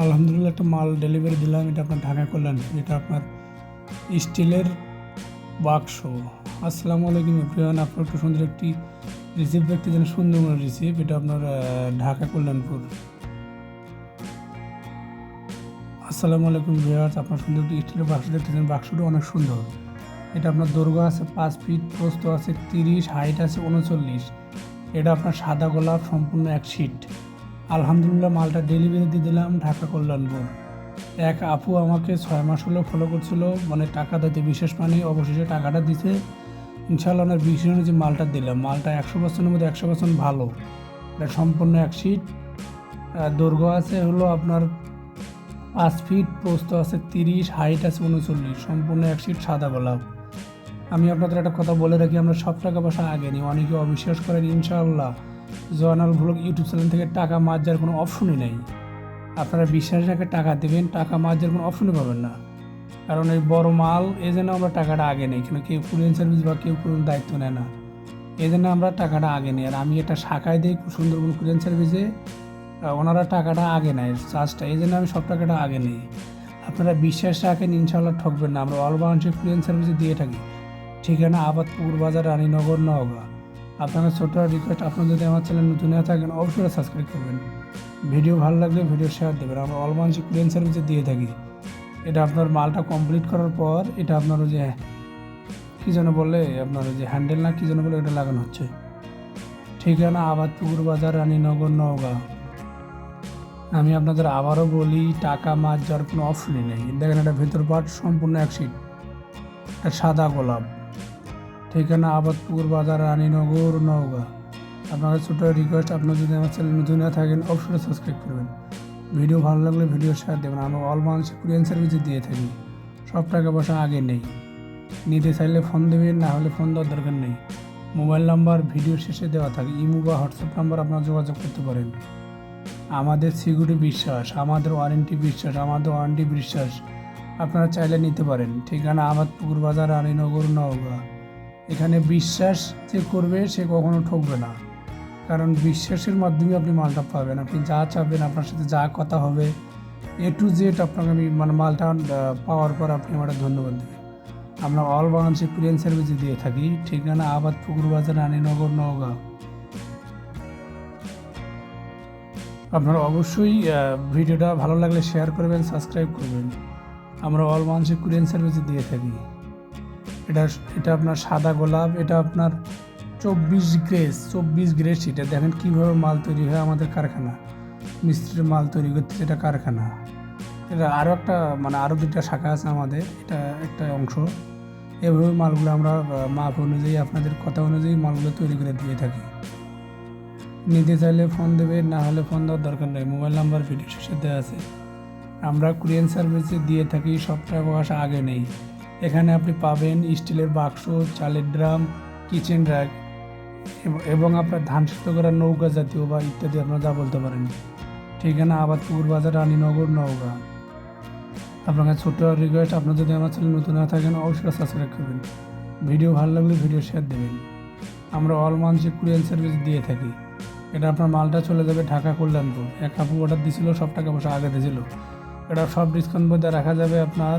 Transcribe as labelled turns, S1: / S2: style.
S1: আলহামদুলিল্লাহ একটা মাল ডেলিভারি দিলাম, এটা আপনার ঢাকা করলেন এটা আপনার স্টিলের বাক্স। আসসালামু আলাইকুম এভরিওয়ান, আপনার একটু সুন্দর একটি রিসিভ দেখতে যেন সুন্দর রিসিভ এটা আপনার ঢাকা কল্যাণপুর। আসসালামু আলাইকুম ভিউয়ার্স, আপনার সুন্দর একটি স্টিলের বাক্স দেখতেছেন বাক্সটা অনেক সুন্দর। এটা আপনার দৈর্ঘ্য আছে পাঁচ ফিট, প্রস্থ আছে তিরিশ, হাইট আছে উনচল্লিশ। এটা আপনার সাদা গোলাপ, সম্পূর্ণ এক শিট। আলহামদুলিল্লাহ মালটা ডেলিভারি দিয়ে দিলাম, ঢাকা কল্যাণপুর এক আপু আমাকে ছয় মাস হলো ফলো করছিল মানে টাকা দিতে বিশেষ মানে অবশেষে টাকাটা দিতে ইনশাল্লাহ ওনার বিশেষ যে মালটা দিলাম। মালটা একশো পার্সেন্টের মধ্যে একশো পার্সেন্ট ভালো। এটা সম্পূর্ণ এক শিট দৈর্ঘ্য আছে হলো আপনার পাঁচ ফিট প্রস্থ আছে তিরিশ হাইট আছে উনচল্লিশ। সম্পূর্ণ এক সিট সাদা গোলাপ। আমি আপনাদের একটা কথা বলে রাখি, আমরা সব টাকা পয়সা আগে নিই। অনেকে অবিশ্বাস করেন, ইনশাআল্লাহ। জয়নাল ভ্লগ ইউটিউব চ্যানেল থেকে টাকা মার্জার কোনো অপশনই নেই। আপনারা বিশ্বাস রেখে টাকা দেবেন, টাকা মার্জার কোনো অপশনই পাবেন না। কারণ এই বড় মাল, এই জন্য আমরা টাকাটা আগে নেই, কেন কেউ কুরিয়ান সার্ভিস বা কেউ কোনো দায়িত্ব নেয় না। এই জন্য আমরা টাকাটা আগে নিই। আর আমি একটা শাখায় দিই, সুন্দরবন কুরিয়ান সার্ভিসে ওনারা টাকাটা আগে নেয় চার্জটা এই জন্য আমি সব টাকাটা আগে নিই। আপনারা বিশ্বাস রাখেন ইনশাল্লাহ ঠকবেন না। আমরা অল বাউন্ডারি ক্লিয়ান সার্ভিসে দিয়ে থাকি। ঠিকানা আবাদপুর বাজার রানীনগর, নওগাঁ। আপনাদের ছোট রিকোয়েস্ট আপনারা যদি আমার চ্যানেল নতুন হয়ে থাকেন, অবশ্যই সাবস্ক্রাইব করবেন। ভিডিও ভালো লাগলে ভিডিও শেয়ার দেবেন। আমরা অল বাউন্ডারি ক্লিয়ান সার্ভিসে দিয়ে থাকি। এটা আপনার মালটা কমপ্লিট করার পর, এটা আপনার যে, কী যেন বলে, আপনার যে হ্যান্ডেল না, কী যেন বলে এটা লাগানো হচ্ছে। ঠিকানা আবাদপুর বাজার রানীনগর, নওগাঁ। আমি আপনাদের আবারও বলি, টাকা মাছ যাওয়ার কোনো অপশনই নেই। দেখেন এটা ভেতর পাট সম্পূর্ণ এক সিট সাদা গোলাপ। ঠিকানা আবাদপুর বাজার রানীনগর, নওগাঁ। আপনাদের ছোটো রিকোয়েস্ট আপনার যদি আমার চ্যানেল নতুন হয়ে থাকেন, অবশ্যই সাবস্ক্রাইব করবেন। ভিডিও ভালো লাগলে ভিডিও শেয়ার দেবেন। আমরা অল বাংলাদেশ কুরিয়ান সার্ভিসে দিয়ে থাকি। সব টাকা পয়সা আগে নেই। নিতে চাইলে ফোন দেবেন, না হলে ফোন দেওয়ার দরকার নেই। মোবাইল নাম্বার ভিডিও শেষে দেওয়া থাকে। ইমো বা হোয়াটসঅ্যাপ নাম্বার আপনারা যোগাযোগ করতে পারেন। আমাদের সিকিউরিটি বিশ্বাস, আমাদের ওয়ারেন্টি বিশ্বাস, আমাদের ওয়ারেন্টি বিশ্বাস আপনারা চাইলে নিতে পারেন। ঠিকানা আমার পুকুর বাজার, রানীনগর, নওগাঁ। এখানে বিশ্বাস যে করবে সে কখনো ঠকবে না। কারণ বিশ্বাসের মাধ্যমে আপনি মালটা পাবেন। আপনি যা চাবেন, আপনার সাথে যা কথা হবে এ টু জেড আপনাকে আমি মানে মালটা পাওয়ার পর আপনি আমার ধন্যবাদ দেবেন। আমরা অল বাংলাদেশে কুরিয়ান সার্ভিস দিয়ে থাকি। ঠিকানা আবাদ পুকুর বাজার, রানীনগর, নওগাঁ। আপনারা অবশ্যই ভিডিওটা ভালো লাগলে শেয়ার করবেন সাবস্ক্রাইব করবেন। আমরা অল মানুষের কুরিয়ান সার্ভিস দিয়ে থাকি। এটা এটা আপনার সাদা গোলাপ, এটা আপনার চব্বিশ গ্রেস চব্বিশ গ্রেস এটা। দেখেন কীভাবে মাল তৈরি হয় আমাদের কারখানা। মিস্ত্রির মাল তৈরি করতে এটা কারখানা। এটা আরও একটা মানে আরও দুটা শাখা আছে আমাদের, এটা একটা অংশ। এভাবে মালগুলো আমরা মাপ অনুযায়ী, আপনাদের কথা অনুযায়ী মালগুলো তৈরি করে দিয়ে থাকি। নিতে চাইলে ফোন দেবে, না হলে ফোন দেওয়ার দরকার নেই। মোবাইল নাম্বার, ভিডিও শেষে দেওয়া আছে। আমরা কুরিয়ান সার্ভিসে দিয়ে থাকি, সব টাকা আগে নেই। এখানে আপনি পাবেন স্টিলের বাক্স, চালের ড্রাম কিচেন র্যাক এবং আপনার ধান সিদ্ধ করা নৌকা জাতীয় বা ইত্যাদি আপনারা যা বলতে পারেন। ঠিকানা আবাদপুর বাজার রানীনগর, নওগাঁ। আপনার কাছে ছোট্ট রিকোয়েস্ট আপনার যদি আমার চ্যানেল নতুন না থাকেন, অবশ্যই সাবস্ক্রাইব করবেন। ভিডিও ভালো লাগলে ভিডিও শেয়ার দেবেন। আমরা অল মান্থে কুরিয়ান সার্ভিস দিয়ে থাকি। এটা আপনার মালটা চলে যাবে ঢাকা, কল্যাণপুর। এক আপু অর্ডার দিছিল, সব টাকা পয়সা আগে দিয়েছিল এটা সব ডিসকাউন্ট মধ্যে রাখা যাবে আপনার